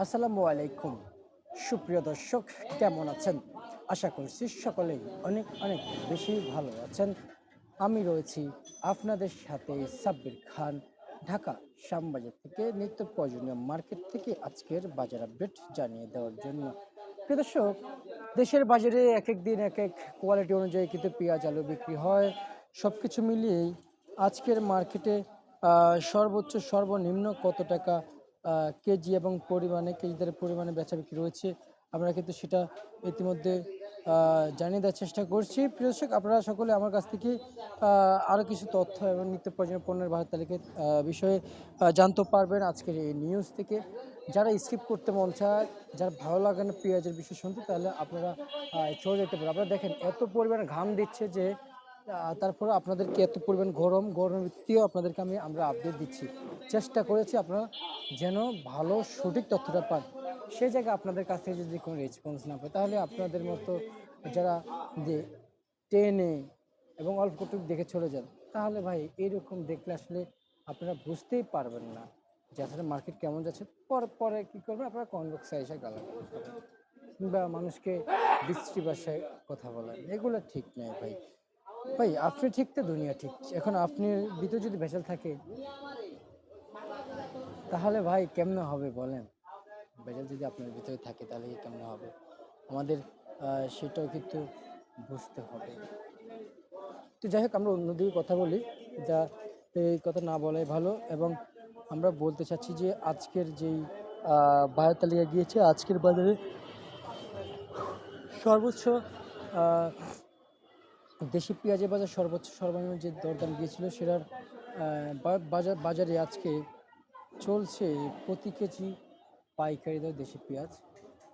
আসসালামু আলাইকুম। সুপ্রিয় দর্শক, কেমন আছেন? আশা করছি সকলেই অনেক অনেক বেশি ভালো আছেন। আমি রয়েছি আপনাদের সাথে সাব্বির খান, ঢাকা শ্যামবাজার থেকে নিত্য প্রয়োজনীয় মার্কেট থেকে আজকের বাজার আপডেট জানিয়ে দেওয়ার জন্য। প্রিয় দর্শক, দেশের বাজারে এক এক দিন এক এক কোয়ালিটি অনুযায়ী কিন্তু পেঁয়াজ, আলু বিক্রি হয়। সব কিছু মিলিয়েই আজকের মার্কেটে সর্বোচ্চ, সর্বনিম্ন কত টাকা কেজি এবং পরিমাণে, কেজি দরে পরিমাণে বেচা বিক্রি রয়েছে। আমরা কিন্তু সেটা ইতিমধ্যে জানিয়ে দেওয়ার চেষ্টা করছি। প্রিয় দর্শক, আপনারা সকলে আমার কাছ থেকে আরও কিছু তথ্য এবং নিত্য প্রয়োজনীয় পণ্যের বাজার তালিকা বিষয়ে জানতে পারবেন আজকের এই নিউজ থেকে। যারা স্কিপ করতে মন চায়, যারা ভালো লাগে না পেঁয়াজের বিষয় শুনতে, তাহলে আপনারা চলে যেতে পারেন। আপনারা দেখেন, এত পরিমাণ ঘাম দিচ্ছে যে তারপরে আপনাদেরকে এত পরিমাণ গরম, গরমের ভিত্তিও আপনাদেরকে আমি, আমরা আপডেট দিচ্ছি। চেষ্টা করেছি আপনারা যেন ভালো সঠিক তথ্যটা পান। সেই জায়গায় আপনাদের কাছ যদি কোনো রেসপন্স না পায়, তাহলে আপনাদের মতো যারা যে টেনে এবং অল্প টুকু দেখে চলে যান, তাহলে ভাই এরকম দেখলে আসলে আপনারা বুঝতেই পারবেন না যে আসলে মার্কেট কেমন যাচ্ছে। পরে পরে কী করবেন আপনারা কনভেক্সে এসে করবেন কিংবা মানুষকে বিশ্রী কথা বলেন। এগুলো ঠিক নয় ভাই। ভাই, আপনি ঠিক তো, দুনিয়া ঠিক। এখন আপনার ভিতরে যদি ভেজাল থাকে, তাহলে ভাই কেমনে হবে বলেন? ভেজাল যদি আপনার ভিতরে থাকে, তাহলে কেমনে হবে? আমাদের সেটাও কিন্তু বুঝতে হবে। তো যাই হোক, আমরা অন্যদিকে কথা বলি, যা এই কথা না বলাই ভালো, এবং আমরা বলতে চাচ্ছি যে আজকের যেই বাজার তালিকা গিয়েছে, আজকের বাজারে সর্বোচ্চ দেশি পেঁয়াজের বাজার সর্বোচ্চ সর্বনিম্ন যে দরদাম গিয়েছিল, সেটার বাজার বাজারে আজকে চলছে প্রতি কেজি পাইকারি দর দেশি পেঁয়াজ।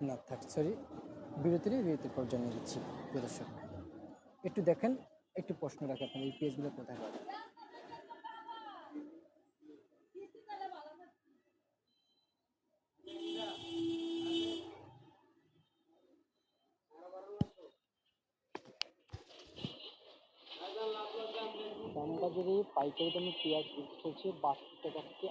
না, থাক সরি বিরতির বিরতির পর জানিয়ে দিচ্ছি, প্রিয় দর্শক। একটু দেখেন, একটু প্রশ্ন রাখে আপনার এই পেঁয়াজগুলো কোথায় পাবেন? দামবাজারে পাইকারি দামে পেঁয়াজ বিক্রি চলছে বাষট্টি টাকা থেকে